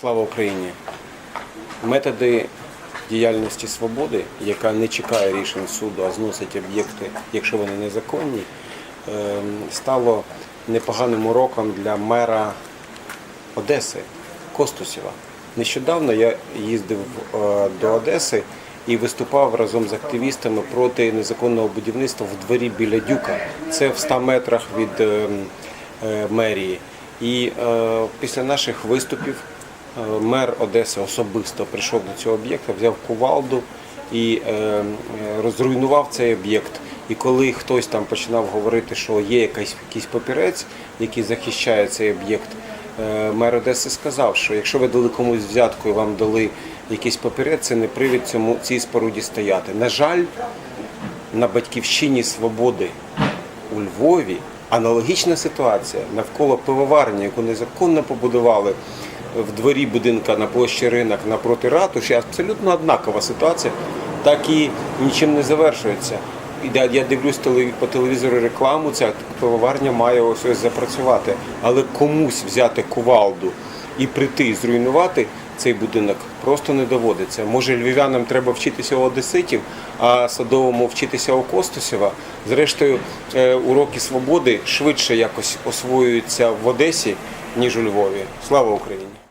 Слава Україні! Методи діяльності свободи, яка не чекає рішень суду, а зносить об'єкти, якщо вони незаконні, ем, стало непоганим уроком для мера Одеси Костусєва. Нещодавно я їздив е, до Одеси і виступав разом з активістами проти незаконного будівництва в дворі біля Дюка. Це в 100 метрах від е, е, мерії. І е, після наших виступів мер Одеси особисто прийшов до цього об'єкта, взяв кувалду і е, е, розруйнував цей об'єкт. І коли хтось там починав говорити, що є якийсь, якийсь папірець, який захищає цей об'єкт, е, мер Одеси сказав, що якщо ви дали комусь взятку і вам дали якийсь папірець, це не привід цьому цій споруді стояти. На жаль, на батьківщині свободи у Львові аналогічна ситуація навколо пивоварні, яку незаконно побудували в дворі будинка на площі ринок напроти ратуші. Абсолютно однакова ситуація, так і нічим не завершується. Я- дивлюсь по телевізору рекламу, ця пивоварня має ось ось запрацювати. Але комусь взяти кувалду і прийти і зруйнувати цей будинок просто не доводиться. Може, львів'янам треба вчитися у одеситів, а садовому вчитися у Костусєва. Зрештою, е, уроки свободи швидше якось освоюються в Одесі, ніж у Львові. Слава Україні!